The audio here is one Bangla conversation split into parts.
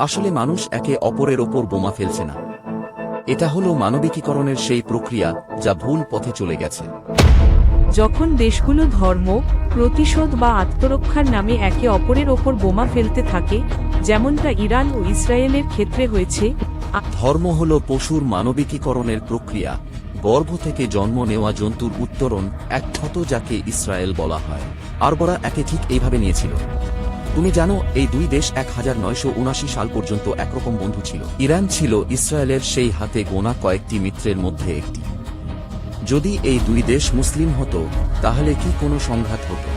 আসলে মানুষ একে অপরের ওপর বোমা ফেলছে না। এটা হলো মানবিকীকরণের সেই প্রক্রিয়া যা ভুল পথে চলে গেছে। যখন দেশগুলো ধর্ম প্রতিশোধ বা আত্মরক্ষার নামে একে অপরের ওপর বোমা ফেলতে থাকে যেমনটা ইরান ও ইসরায়েলের ক্ষেত্রে হয়েছে ধর্ম হল পশুর মানবিকীকরণের প্রক্রিয়া। গর্ভ থেকে জন্ম নেওয়া জন্তুর উত্তরণ এক ক্ষত যাকে ইসরায়েল বলা হয়। আরবরা একে ঠিক এইভাবে নিয়েছিল। তুমি জানো, এই দুই দেশ এক সাল পর্যন্ত একরকম বন্ধু ছিল। ইরান ছিল ইসরায়েলের সেই হাতে গোনা কয়েকটি মিত্রের মধ্যে একটি। যদি এই দুই দেশ মুসলিম হতো, তাহলে কি কোনো সংঘাত হতো?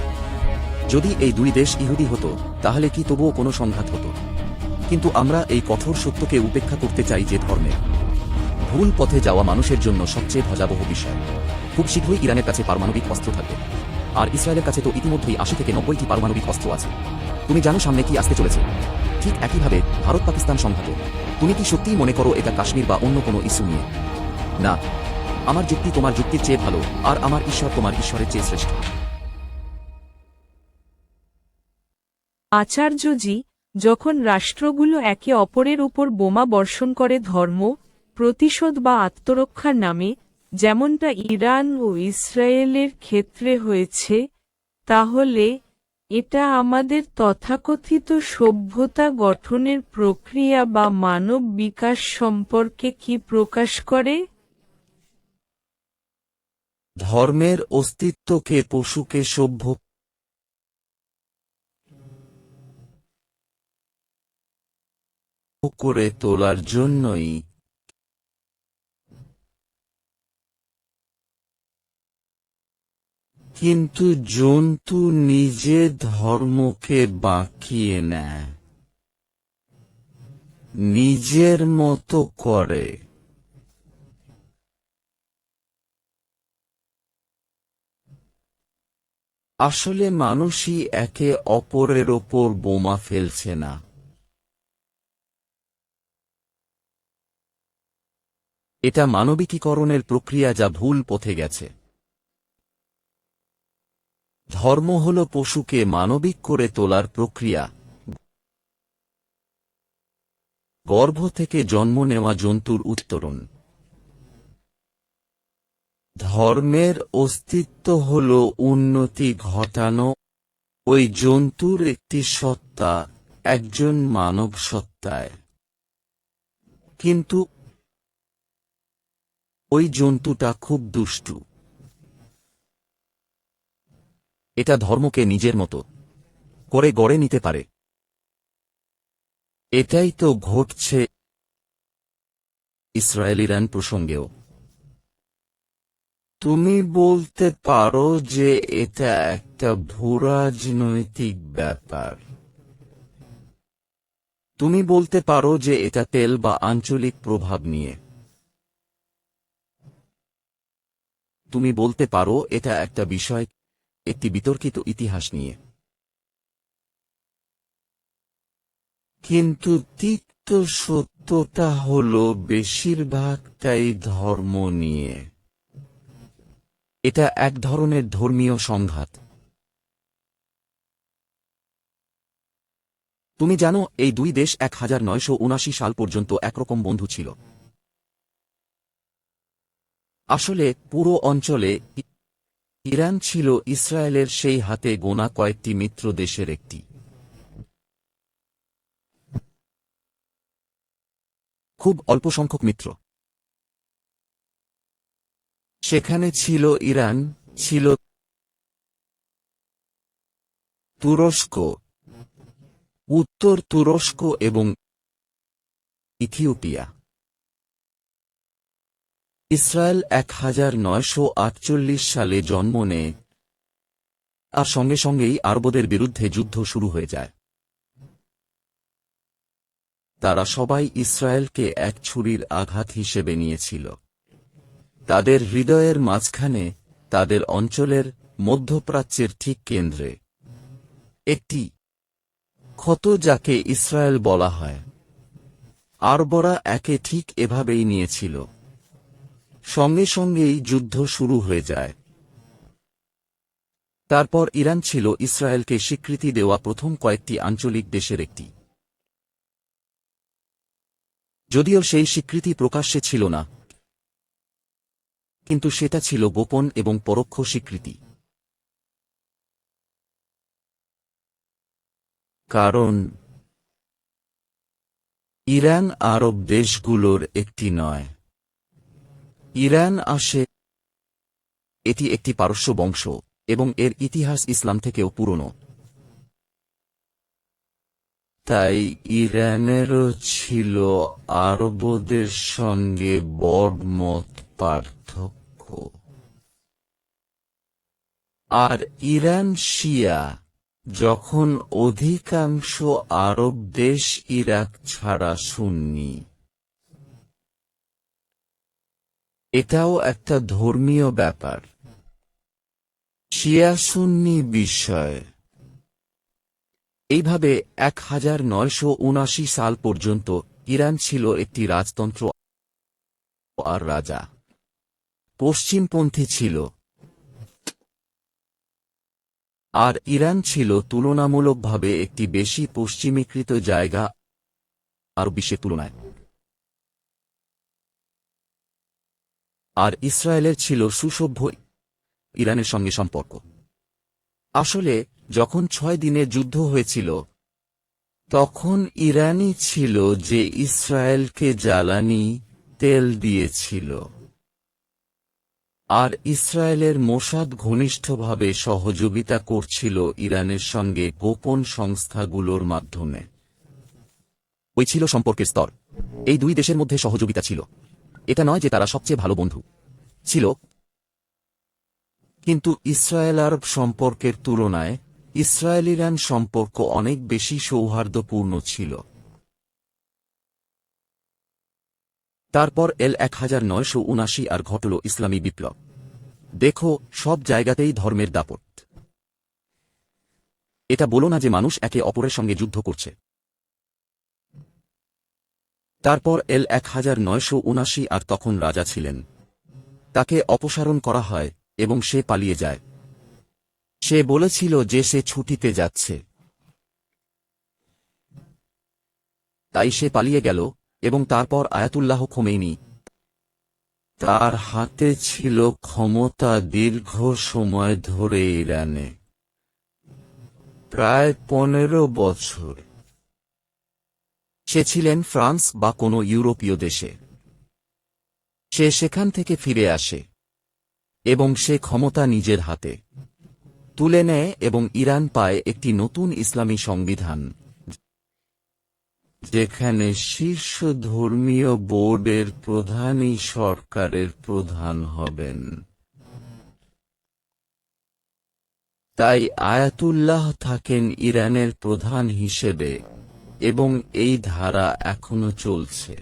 যদি এই দুই দেশ ইহুদি হতো, তাহলে কি তবুও কোনো সংঘাত হতো? কিন্তু আমরা এই কঠোর সত্যকে উপেক্ষা করতে চাই যে ধর্মে। ভুল পথে যাওয়া মানুষের জন্য সবচেয়ে ভজাবহ বিষয়। খুব শীঘ্রই ইরানের কাছে পারমাণবিক অস্ত্র থাকবে। আর ইসরায়েলের কাছে তো ইতিমধ্যেই আশি থেকে নব্বইটি পারমাণবিক অস্ত্র আছে। তুমি জানো সামনে কি আসতে চলেছে। ঠিক একইভাবে ভারত পাকিস্তান সংঘাত তুমি কি সত্যিই মনে করো এটা কাশ্মীর বা অন্য কোনো ইস্যু নিয়ে? না। আমার যুক্তি তোমার যুক্তির চেয়ে ভালো, আর আমার ঈশ্বর তোমার ঈশ্বরের চেয়ে শ্রেষ্ঠ। আচার্যজি, যখন রাষ্ট্রগুলো একে অপরের উপর বোমা বর্ষণ করে ধর্ম, প্রতিশোধ বা আত্মরক্ষার নামে, যেমনটা ইরান ও ইসরায়েলের ক্ষেত্রে হয়েছে, তাহলে এটা আমাদের তথাকথিত সভ্যতা গঠনের প্রক্রিয়া বা মানব বিকাশ সম্পর্কে কি প্রকাশ করে? ধর্মের অস্তিত্বকে পশুকে সভ্য? করে তোলার জন্যই কিন্তু জন্তু নিজে ধর্মকে বাঁকিয়ে নেয়। নিজের মতো করে। আসলে মানুষই একে অপরের ওপর বোমা ফেলছে না। এটা মানবিকীকরণের প্রক্রিয়া যা ভুল পথে গেছে। ধর্ম হল পশুকে মানবিক করে তোলার প্রক্রিয়া। গর্ভ থেকে জন্ম নেওয়া জন্তুর উত্তরণ। ধর্মের অস্তিত্ব হল উন্নতি ঘটানো। ওই জন্তুর একটি সত্তা, একজন মানব সত্তায়। কিন্তু ওই জন্তুটা খুব দুষ্টু। এটা ধর্মকে নিজের মতো করে গড়ে নিতে পারে। এটাই তো ঘটছে ইসরায়েল ইরান প্রসঙ্গেও। তুমি বলতে পারো যে এটা একটা ভূরাজনৈতিক ব্যাপার। তুমি বলতে পারো যে এটা তেল বা আঞ্চলিক প্রভাব নিয়ে। তুমি বলতে পারো এটা একটা বিষয় একটি বিতর্কিত ইতিহাস নিয়ে। কিন্তু তিক্ত সত্যটা হল বেশিরভাগটাই ধর্ম নিয়ে। এটা এক ধরনের ধর্মীয় সংঘাত। তুমি জানো এই দুই দেশ এক হাজার নয়শো উনাশি সাল পর্যন্ত একরকম বন্ধু ছিল। আসলে পুরো অঞ্চলে ইরান ছিল ইসরায়েলের সেই হাতে গোনা কয়েকটি মিত্র দেশের একটি। খুব অল্প সংখ্যক মিত্র। সেখানে ছিল ইরান, ছিল তুরস্ক, উত্তর তুরস্ক এবং ইথিওপিয়া। ইসরায়েল এক হাজার নয়শো আটচল্লিশ সালে জন্ম নেয়। আর সঙ্গে সঙ্গেই আরবদের বিরুদ্ধে যুদ্ধ শুরু হয়ে যায়। তারা সবাই ইসরায়েলকে এক ছুরির আঘাত হিসেবে নিয়েছিল। তাদের হৃদয়ের মাঝখানে তাদের অঞ্চলের মধ্যপ্রাচ্যের ঠিক কেন্দ্রে একটি ক্ষত যাকে ইসরায়েল বলা হয়। আরবরা একে ঠিক এভাবেই নিয়েছিল। সঙ্গে সঙ্গেই যুদ্ধ শুরু হয়ে যায়। তারপর ইরান ছিল ইসরায়েলকে স্বীকৃতি দেওয়া প্রথম কয়েকটি আঞ্চলিক দেশের একটি। যদিও সেই স্বীকৃতি প্রকাশ্যে ছিল না, কিন্তু সেটা ছিল গোপন এবং পরোক্ষ স্বীকৃতি। কারণ ইরান আরব দেশগুলোর একটি নয়। ইরান আসে এটি একটি পারস্য বংশ, এবং এর ইতিহাস ইসলাম থেকেও পুরনো। তাই ইরানেরও ছিল আরবদের সঙ্গে বড় মত পার্থক্য। আর ইরান শিয়া, যখন অধিকাংশ আরব দেশ ইরাক ছাড়া সুন্নি। এটাও একটা ধর্মীয় ব্যাপার। শিয়া সুন্নি বিষয়। এইভাবে এক হাজার নয়শো উনাশি সাল পর্যন্ত ইরান ছিল একটি রাজতন্ত্র আর রাজা। পশ্চিমপন্থী ছিল। আর ইরান ছিল তুলনামূলকভাবে একটি বেশি পশ্চিমীকৃত জায়গা আর বিশ্বের তুলনায়। আর ইসরায়েলের ছিল সুসভ্য ইরানের সঙ্গে সম্পর্ক। আসলে, যখন ছয় দিনে যুদ্ধ হয়েছিল, তখন ইরানই ছিল যে ইসরায়েলকে জ্বালানি তেল দিয়েছিল। আর ইসরায়েলের মোসাদ ঘনিষ্ঠভাবে সহযোগিতা করছিল ইরানের সঙ্গে গোপন সংস্থাগুলোর মাধ্যমে। ওই ছিল সম্পর্কের স্তর। এই দুই দেশের মধ্যে সহযোগিতা ছিল। এটা নয় যে তারা সবচেয়ে ভালো বন্ধু। ছিল। কিন্তু ইসরায়েল আরব সম্পর্কের তুলনায় ইসরায়েল ইরান সম্পর্ক অনেক বেশি সৌহার্দ্যপূর্ণ ছিল। তারপর এল এক হাজার নয়শো উনাশি আর ঘটল ইসলামী বিপ্লব। দেখো, সব জায়গাতেই ধর্মের দাপট। এটা বলো না যে মানুষ একে অপরের সঙ্গে যুদ্ধ করছে। তারপর এল এক হাজার নয়শো উনাশি আর তখন রাজা ছিলেন। তাকে অপসারণ করা হয় এবং সে পালিয়ে যায়। সে বলেছিল যে সে ছুটিতে যাচ্ছে। তাই সে পালিয়ে গেল এবং তারপর আয়াতুল্লাহ খোমেইনি। তার হাতে ছিল ক্ষমতা দীর্ঘ সময় ধরে ইরানে। প্রায় পনেরো বছর। সে ছিলেন ফ্রান্স বা কোনো ইউরোপীয় দেশে। সে সেখান থেকে ফিরে আসে এবং সে ক্ষমতা নিজের হাতে তুলে নেয় এবং ইরান পায় একটি নতুন ইসলামী সংবিধান, যেখানে শীর্ষ ধর্মীয় বোর্ডের প্রধানই সরকারের প্রধান হবেন। তাই আয়াতুল্লাহ থাকেন ইরানের প্রধান হিসেবে। এবং এই ধারা এখনও চলছে।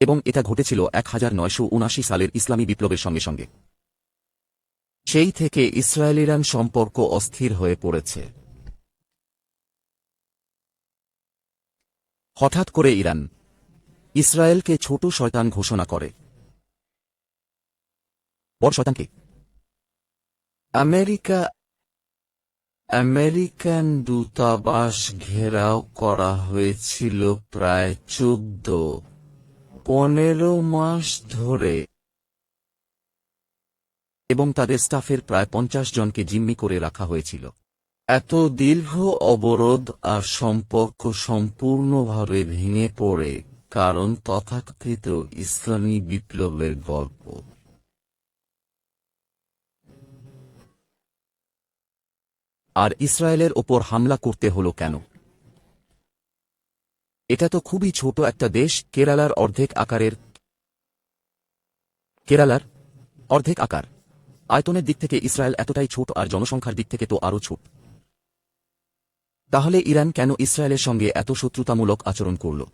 এবং এটা ঘটেছিল এক সালের ইসলামী বিপ্লবের সঙ্গে সঙ্গে। সেই থেকে ইসরায়েল ইরান সম্পর্ক অস্থির হয়ে পড়েছে। হঠাৎ করে ইরান ইসরায়েলকে ছোট শয়তান ঘোষণা করে। বড় শয়তানকে আমেরিকা আমেরিকান দূতাবাস ঘেরাও করা হয়েছিল প্রায় চোদ্দ, পনেরো মাস ধরে। এবং তাদের স্টাফের প্রায় পঞ্চাশ জনকে জিম্মি করে রাখা হয়েছিল। এত দীর্ঘ অবরোধ আর সম্পর্ক সম্পূর্ণভাবে ভেঙে পড়ে কারণ তথাকথিত ইসলামী বিপ্লবের গল্প। আর ইসরায়েলের ওপর হামলা করতে হলো কেন? এটা তো খুবই ছোট একটা দেশ, কেরালার অর্ধেক আকারের, কেরালার অর্ধেক আকার। আয়তনের দিক থেকে ইসরায়েল এতটাই ছোট আর জনসংখ্যার দিক থেকে তো আরও ছোট। তাহলে ইরান কেন ইসরায়েলের সঙ্গে এত শত্রুতামূলক আচরণ করল?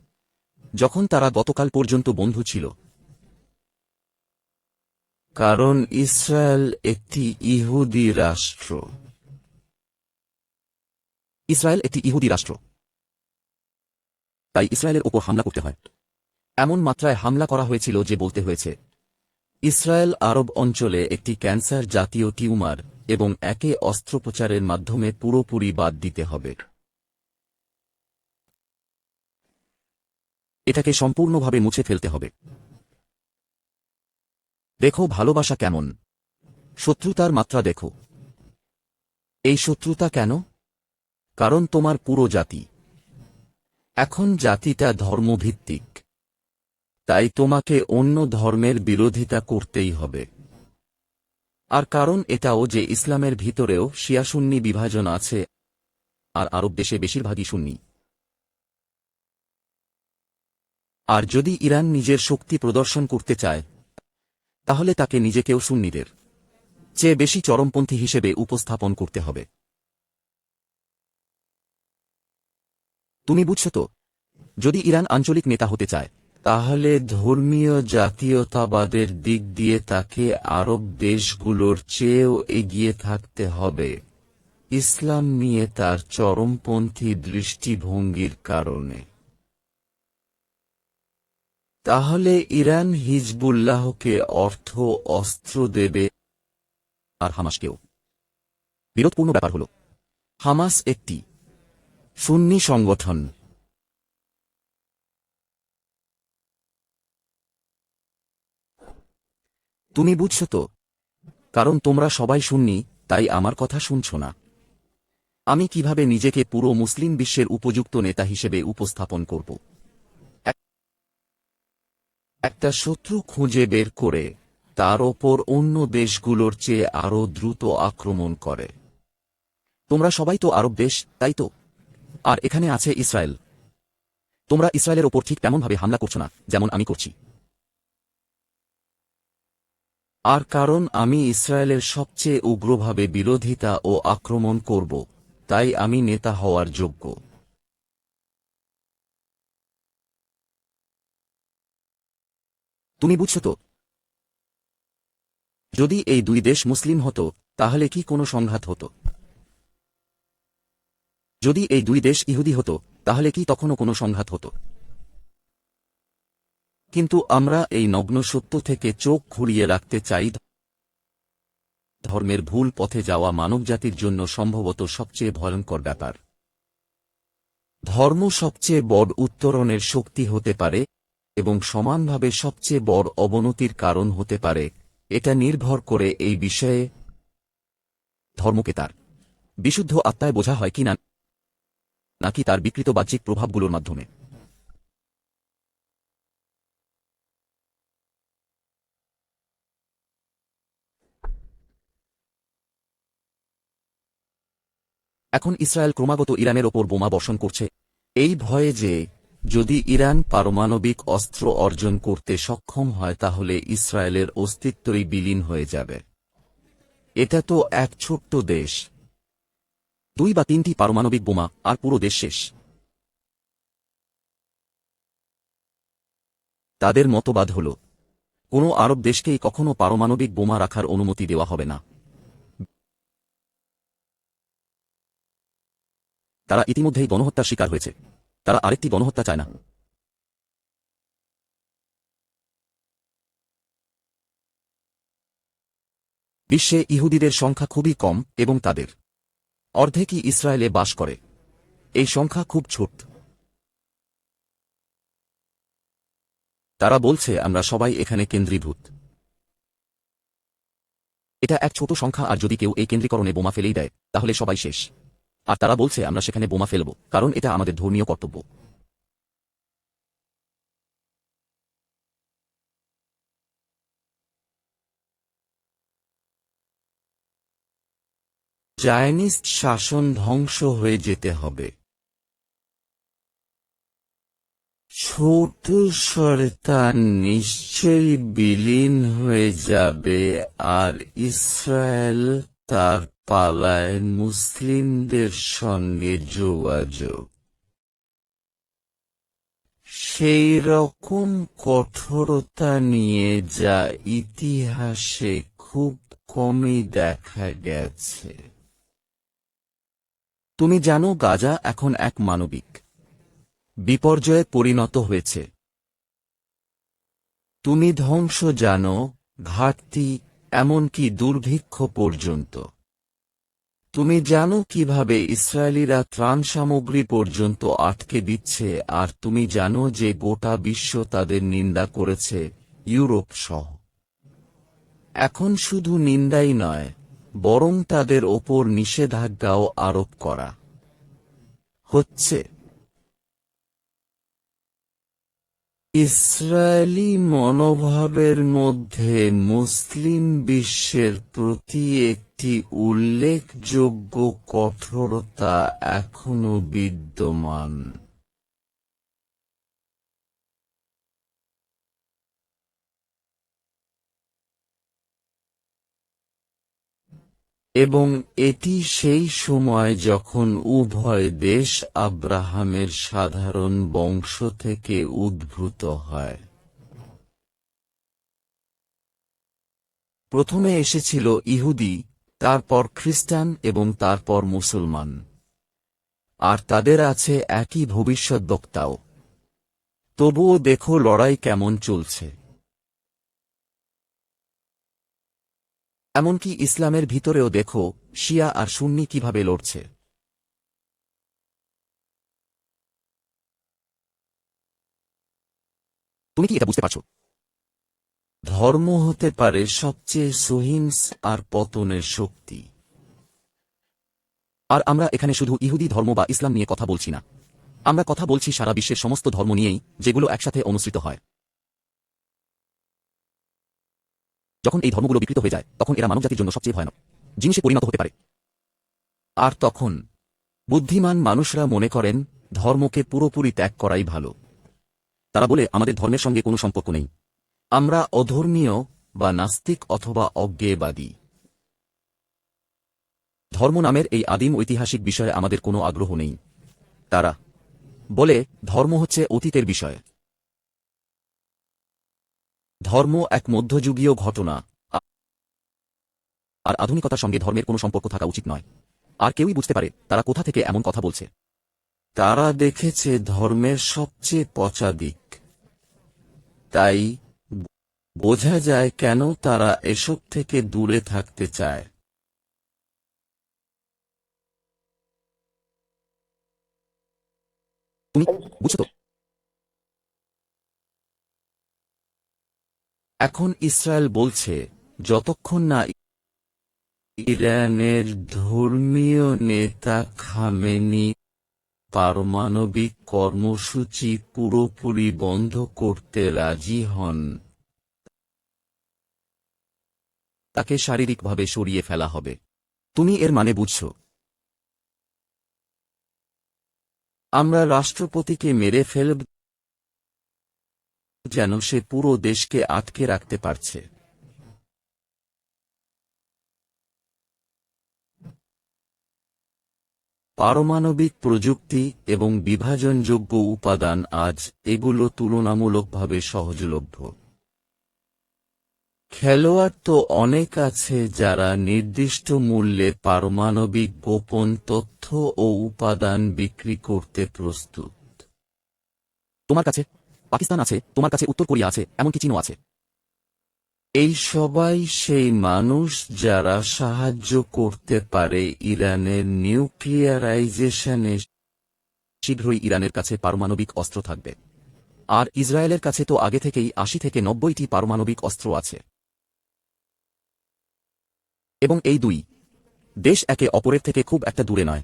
যখন তারা গতকাল পর্যন্ত বন্ধু ছিল। কারণ ইসরায়েল একটি ইহুদি রাষ্ট্র। ইসরায়েল একটি ইহুদি রাষ্ট্র। তাই ইসরায়েলের ওপর হামলা করতে হয়। এমন মাত্রায় হামলা করা হয়েছিল যে বলতে হয়েছে, ইসরায়েল আরব অঞ্চলে একটি ক্যান্সার জাতীয় টিউমার এবং একে অস্ত্রোপচারের মাধ্যমে পুরোপুরি বাদ দিতে হবে। এটাকে সম্পূর্ণভাবে মুছে ফেলতে হবে। দেখো ভালোবাসা কেমন। শত্রুতার মাত্রা দেখো। এই শত্রুতা কেন? কারণ তোমার পুরো জাতি। এখন জাতিটা ধর্মভিত্তিক। তাই তোমাকে অন্য ধর্মের বিরোধিতা করতেই হবে। আর কারণ এটাও যে ইসলামের ভিতরেও শিয়াশূন্যি বিভাজন আছে, আর আরব দেশে বেশিরভাগই সুন্নি। আর যদি ইরান নিজের শক্তি প্রদর্শন করতে চায়, তাহলে তাকে নিজেকেও সুন্নিদের চেয়ে বেশি চরমপন্থী হিসেবে উপস্থাপন করতে হবে। তুমি বুঝছ তো? যদি ইরান আঞ্চলিক নেতা হতে চায় তাহলে ধর্মীয় জাতীয়তাবাদের দিক দিয়ে তাকে আরব দেশগুলোর চেয়েও এগিয়ে থাকতে হবে। ইসলাম নিয়ে তার চরমপন্থী দৃষ্টিভঙ্গির কারণে। তাহলে ইরান হিজবুল্লাহকে অর্থ অস্ত্র দেবে। আর হামাসকেও। বিরোধপূর্ণ ব্যাপার হল হামাস একটি সুন্নি সংগঠন। তুমি বুঝছ তো? কারণ তোমরা সবাই শুননি তাই আমার কথা শুনছ না। আমি কীভাবে নিজেকে পুরো মুসলিম বিশ্বের উপযুক্ত নেতা হিসেবে উপস্থাপন করব? একটা শত্রু খুঁজে বের করে, তার ওপর অন্য দেশগুলোর চেয়ে আরও দ্রুত আক্রমণ করে। তোমরা সবাই তো আরব দেশ, তাই তো? আর এখানে আছে ইসরায়েল। তোমরা ইসরায়েলের ওপর ঠিক তেমনভাবে হামলা করছ না, যেমন আমি করছি। আর কারণ আমি ইসরায়েলের সবচেয়ে উগ্রভাবে বিরোধিতা ও আক্রমণ করব, তাই আমি নেতা হওয়ার যোগ্য। তুমি বুঝছ তো? যদি এই দুই দেশ মুসলিম হতো, তাহলে কি কোনো সংঘাত হতো? যদি এই দুই দেশ ইহুদি হতো, তাহলে কি তখনও কোনো সংঘাত হতো? কিন্তু আমরা এই নগ্ন সত্য থেকে চোখ ঘুরিয়ে রাখতে চাই ধর্মের ভুল পথে যাওয়া মানবজাতির জন্য সম্ভবত সবচেয়ে ভয়ঙ্কর ব্যাপার। ধর্ম সবচেয়ে বড় উত্তরণের শক্তি হতে পারে এবং সমানভাবে সবচেয়ে বড় অবনতির কারণ হতে পারে। এটা নির্ভর করে এই বিষয়ে ধর্মকে তার বিশুদ্ধ আত্মায় বোঝা হয় কি না নাকি তার বিকৃত বাহ্যিক প্রভাবগুলোর মাধ্যমে? এখন ইসরায়েল ক্রমাগত ইরানের ওপর বোমা বর্ষণ করছে। এই ভয়ে যে, যদি ইরান পারমাণবিক অস্ত্র অর্জন করতে সক্ষম হয়, তাহলে ইসরায়েলের অস্তিত্বই বিলীন হয়ে যাবে। এটা তো এক ছোট্ট দেশ। দুই বা তিনটি পারমাণবিক বোমা, আর পুরো দেশ শেষ। তাদের মতবাদ হল, কোনো আরব দেশকেই কখনো পারমাণবিক বোমা রাখার অনুমতি দেওয়া হবে না। তারা ইতিমধ্যেই গণহত্যার শিকার হয়েছে। তারা আরেকটি গণহত্যা চায় না। বিশ্বে ইহুদিদের সংখ্যা খুবই কম, এবং তাদের অর্ধেকই ইসরায়েলে বাস করে। এই সংখ্যা খুব ছোট। তারা বলছে, আমরা সবাই এখানে কেন্দ্রীভূত। এটা এক ছোট সংখ্যা, আর যদি কেউ এই কেন্দ্রীকরণে বোমা ফেলেই দেয়, তাহলে সবাই শেষ। আর তারা বলছে, আমরা সেখানে বোমা ফেলব, কারণ এটা আমাদের ধর্মীয় কর্তব্য। জায়নিস্ট শাসন ধ্বংস হয়ে যেতে হবে। ছোট শয়তান নিশ্চয়ই বিলীন হয়ে যাবে আর ইসরায়েল তার পালায় মুসলিমদের সঙ্গে যোগাযোগ। সেই রকম কঠোরতা নিয়ে যা ইতিহাসে খুব কমই দেখা গেছে। তুমি জানো গাজা এখন এক মানবিক। বিপর্যয়ে পরিণত হয়েছে। তুমি ধ্বংস জানো ঘাটতি এমনকি দুর্ভিক্ষ পর্যন্ত। তুমি জানো কীভাবে ইসরায়েলিরা ত্রাণ সামগ্রী পর্যন্ত আটকে দিচ্ছে আর তুমি জানো যে গোটা বিশ্ব তাদের নিন্দা করেছে ইউরোপ সহ। এখন শুধু নিন্দাই নয় বরং তাদের ওপর নিষেধাজ্ঞাও আরোপ করা হচ্ছে। ইসরায়েলি মনোভাবের মধ্যে মুসলিম বিশ্বের প্রতি একটি উল্লেখযোগ্য কঠোরতা এখনও বিদ্যমান। এবং এটি সেই সময় যখন উভয় দেশ আব্রাহামের সাধারণ বংশ থেকে উদ্ভূত হয়। প্রথমে এসেছিল ইহুদি, তারপর খ্রিস্টান এবং তারপর মুসলমান। আর তাদের আছে একই ভবিষ্যৎ বক্তাও। তবুও দেখো লড়াই কেমন চলছে। এমনকি ইসলামের ভিতরেও দেখো, শিয়া আর সুন্নি কীভাবে লড়ছে। তুমি কি এটা বুঝতে পারছ? ধর্ম হতে পারে সবচেয়ে সহিংস আর পতনের শক্তি। আর আমরা এখানে শুধু ইহুদি ধর্ম বা ইসলাম নিয়ে কথা বলছি না। আমরা কথা বলছি সারা বিশ্বের সমস্ত ধর্ম নিয়েই, যেগুলো একসাথে অনুসৃত হয়। যখন এই ধর্মগুলো বিকৃত হয়ে যায়, তখন এরা মানবজাতির জন্য সবচেয়ে ভয়ানক। জিনিসে পরিণত হতে পারে। আর তখন বুদ্ধিমান মানুষরা মনে করেন, ধর্মকে পুরোপুরি ত্যাগ করাই ভালো। তারা বলে, আমাদের ধর্মের সঙ্গে কোনো সম্পর্ক নেই। আমরা অধর্মীয় বা নাস্তিক অথবা অজ্ঞেবাদী ধর্ম নামের এই আদিম ঐতিহাসিক বিষয়ে আমাদের কোনো আগ্রহ নেই। তারা বলে, ধর্ম হচ্ছে অতীতের বিষয়। ধর্ম এক মধ্যযুগীয় ঘটনা। আর আধুনিকতার সঙ্গে ধর্মের কোনো সম্পর্ক থাকা উচিত নয়। আর কেউই বুঝতে পারে তারা কোথা থেকে এমন কথা বলছে। তারা দেখেছে ধর্মের সবচেয়ে পচা দিক। তাই বোঝা যায় কেন তারা এসব থেকে দূরে থাকতে চায়। তুমি বুঝছ তো? এখন ইসরায়েল বলছে, যতক্ষণ না ইরানের ধর্মীয় নেতা খামেনি, পারমাণবিক কর্মসূচি পুরোপুরি বন্ধ করতে রাজি হন। তাকে শারীরিকভাবে সরিয়ে ফেলা হবে। তুমি এর মানে বুঝছ। আমরা রাষ্ট্রপতিকে মেরে ফেলব যেন সে পুরো দেশকে আটকে রাখতে পারছে। পারমাণবিক প্রযুক্তি এবং বিভাজনযোগ্য উপাদান আজ এগুলো তুলনামূলকভাবে সহজলভ্য। খেলোয়াড় তো অনেক আছে যারা নির্দিষ্ট মূল্যে পারমাণবিক গোপন তথ্য ও উপাদান বিক্রি করতে প্রস্তুত। তোমার কাছে পাকিস্তান আছে, তোমার কাছে উত্তর কোরিয়া আছে, এমনকি চীনও আছে। এই সবাই সেই মানুষ যারা সাহায্য করতে পারে ইরানের নিউক্লিয়ারাইজেশনে। শীঘ্রই ইরানের কাছে পারমাণবিক অস্ত্র থাকবে। আর ইসরায়েলের কাছে তো আগে থেকেই আশি থেকে নব্বইটি পারমাণবিক অস্ত্র আছে। এবং এই দুই, দেশ একে অপরের থেকে খুব একটা দূরে নয়।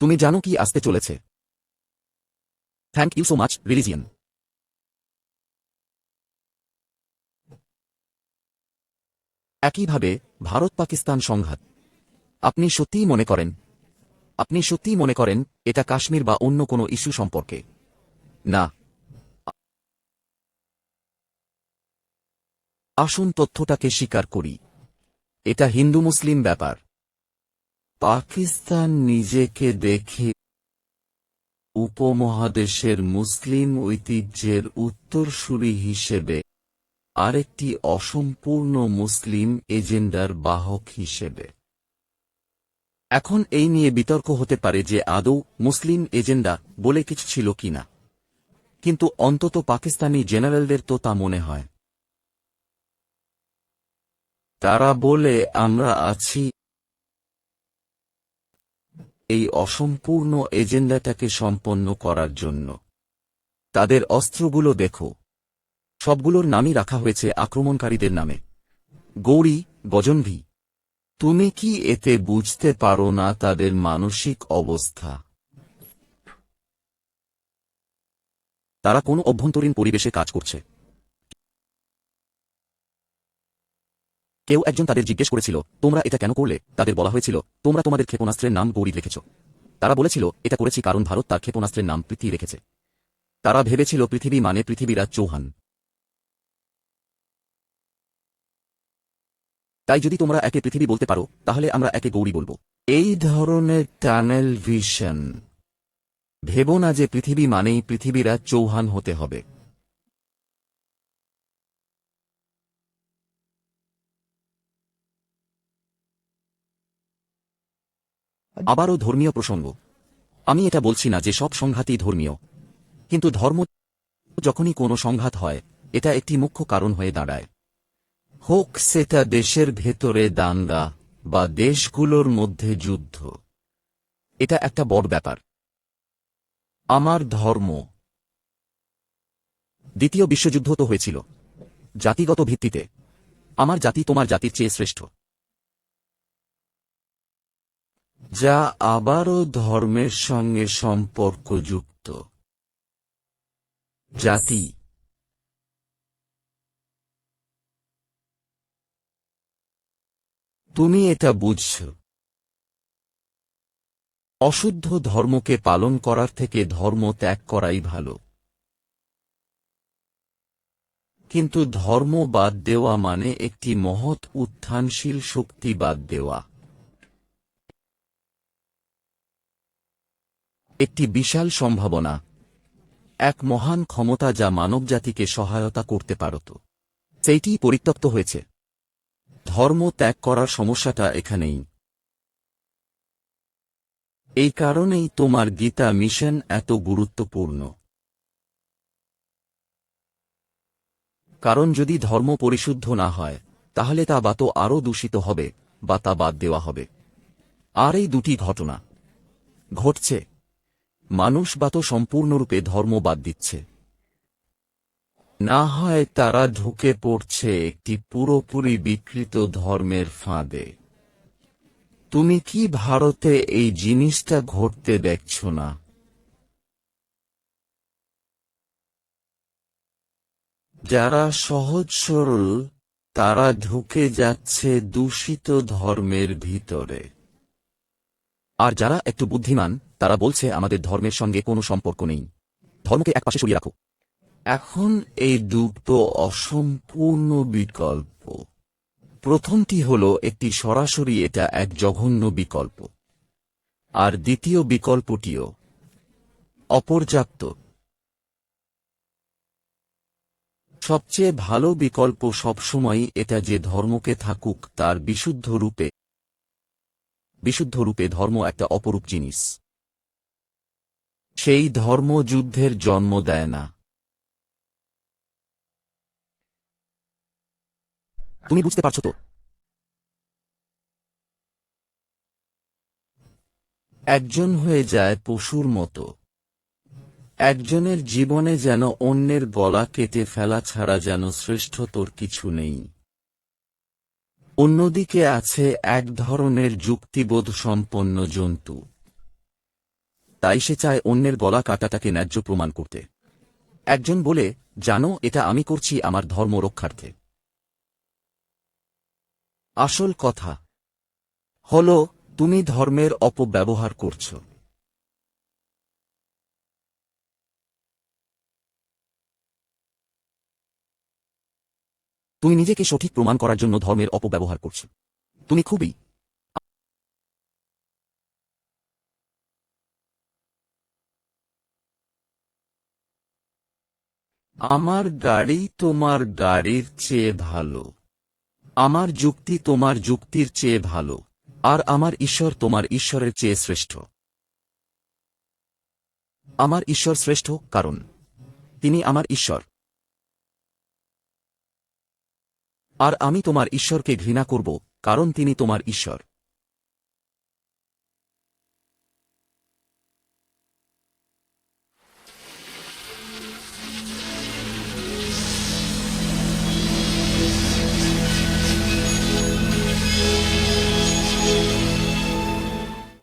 তুমি জানো কি আসতে চলেছে। Thank you so much religion একইভাবে, ভারত পাকিস্তান সংঘাত। আপনি সত্যিই মনে করেন? আপনি সত্যিই মনে করেন, এটা কাশ্মীর বা অন্য কোনো ইস্যু সম্পর্কে? না। আসুন তথ্যটাকে স্বীকার করি। এটা হিন্দু মুসলিম ব্যাপার। পাকিস্তান নিজেকে দেখে উপমহাদেশের মুসলিম ঐতিহ্যের উত্তরসূরি হিসেবে আরেকটি অসম্পূর্ণ মুসলিম এজেন্ডার বাহক হিসেবে। এখন এই নিয়ে বিতর্ক হতে পারে যে আদৌ মুসলিম এজেন্ডা বলে কিছু ছিল কিনা। কিন্তু অন্তত পাকিস্তানি জেনারেলদের তো তা মনে হয়। তারা বলে, আমরা আছি এই অসম্পূর্ণ এজেন্ডাটাকে সম্পন্ন করার জন্য। তাদের অস্ত্রগুলো দেখো। সবগুলোর নামই রাখা হয়েছে আক্রমণকারীদের নামে। গৌরী, গজনভি, তুমি কি এতে বুঝতে পারো না তাদের মানসিক অবস্থা? তারা কোনো অভ্যন্তরীণ পরিবেশে কাজ করছে। কেউ একজন তাদের জিজ্ঞেস করেছিল, তোমরা এটা কেন করলে? তাদের বলা হয়েছিল, তোমরা তোমাদের ক্ষেপণাস্ত্রের নাম গৌরী রেখেছ। তারা বলেছিল, এটা করেছি কারণ ভারত তার ক্ষেপণাস্ত্রের নাম পৃথিবী রেখেছে। তারা ভেবেছিল, পৃথিবী মানে পৃথিবীরাজ চৌহান। তাই যদি তোমরা একে পৃথিবী বলতে পারো, তাহলে আমরা একে গৌরী বলব। এই ধরনের টানেল ভিশন, ভেব না যে পৃথিবী মানেই পৃথিবীরা চৌহান হতে হবে। আবারও ধর্মীয় প্রসঙ্গ। আমি এটা বলছি না যে সব সংঘাতই ধর্মীয়। কিন্তু ধর্ম যখনই কোনো সংঘাত হয়, এটা একটি মুখ্য কারণ হয়ে দাঁড়ায়। হোক সেটা দেশের ভেতরে দাঙ্গা বা দেশগুলোর মধ্যে যুদ্ধ, এটা একটা বড় ব্যাপার। আমার ধর্ম দ্বিতীয় বিশ্বযুদ্ধ তো হয়েছিল। জাতিগত ভিত্তিতে। আমার জাতি তোমার জাতির চেয়ে শ্রেষ্ঠ। যা আবারও ধর্মের সঙ্গে সম্পর্কযুক্ত। জাতি। তুমি এটা বুঝছ। অশুদ্ধ ধর্মকে পালন করার থেকে ধর্ম ত্যাগ করাই ভালো। কিন্তু ধর্ম বাদ দেওয়া মানে একটি মহৎ উত্থানশীল শক্তি বাদ দেওয়া। একটি বিশাল সম্ভাবনা, এক মহান ক্ষমতা যা মানবজাতিকে সহায়তা করতে পারত। সেইটি পরিত্যক্ত হয়েছে। ধর্ম ত্যাগ করার সমস্যাটা এখানেই। এই কারণেই তোমার গীতা মিশন এত গুরুত্বপূর্ণ। কারণ যদি ধর্ম পরিশুদ্ধ না হয়, তাহলে তা বা তো আরও দূষিত হবে, বা তা বাদ দেওয়া হবে। আর এই দুটি ঘটনা ঘটছে। মানুষ বা তো সম্পূর্ণরূপে ধর্ম বাদ দিচ্ছে। না হয় তারা ঢুকে পড়ছে একটি পুরোপুরি বিকৃত ধর্মের ফাঁদে। তুমি কি ভারতে এই জিনিসটা ঘটতে দেখছ না? যারা সহজ সরল, তারা ঢুকে যাচ্ছে দূষিত ধর্মের ভিতরে। আর যারা একটু বুদ্ধিমান তারা বলছে আমাদের ধর্মের সঙ্গে কোনো সম্পর্ক নেই। ধর্মকে একপাশে সরিয়ে রাখো। এখন এই দুটো অসম্পূর্ণ বিকল্প। প্রথমটি হল একটি সরাসরি এটা এক জঘন্য বিকল্প। আর দ্বিতীয় বিকল্পটিও অপর্যাপ্ত। সবচেয়ে ভালো বিকল্প সবসময়ই এটা যে ধর্মকে থাকুক, তার বিশুদ্ধ রূপে বিশুদ্ধ রূপে ধর্ম একটা অপরূপ জিনিস। সেই ধর্ম যুদ্ধের জন্ম দেয় না। তুমি বুঝতে পারছ তো? একজন হয়ে যায় পশুর মতো। একজনের জীবনে যেন অন্যের গলা কেটে ফেলা ছাড়া যেন শ্রেষ্ঠতর কিছু নেই। অন্যদিকে আছে এক ধরনের যুক্তিবোধ সম্পন্ন জন্তু। তাই সে চায় অন্যের গলা কাটাটাকে ন্যায্য প্রমাণ করতে। একজন বলে, জানো, এটা আমি করছি আমার ধর্ম রক্ষার্থে। আসল কথা, হল, তুমি ধর্মের অপব্যবহার করছ। তুমি নিজেকে সঠিক প্রমাণ করার জন্য ধর্মের অপব্যবহার করছ। তুমি খুবই আমার গাড়ি তোমার গাড়ির চেয়ে ভালো। আমার যুক্তি তোমার যুক্তির চেয়ে ভালো। আর আমার ঈশ্বর তোমার ঈশ্বরের চেয়ে শ্রেষ্ঠ। আমার ঈশ্বর শ্রেষ্ঠ কারণ। তিনি আমার ঈশ্বর। আর আমি তোমার ঈশ্বরকে ঘৃণা করব, কারণ তিনি তোমার ঈশ্বর।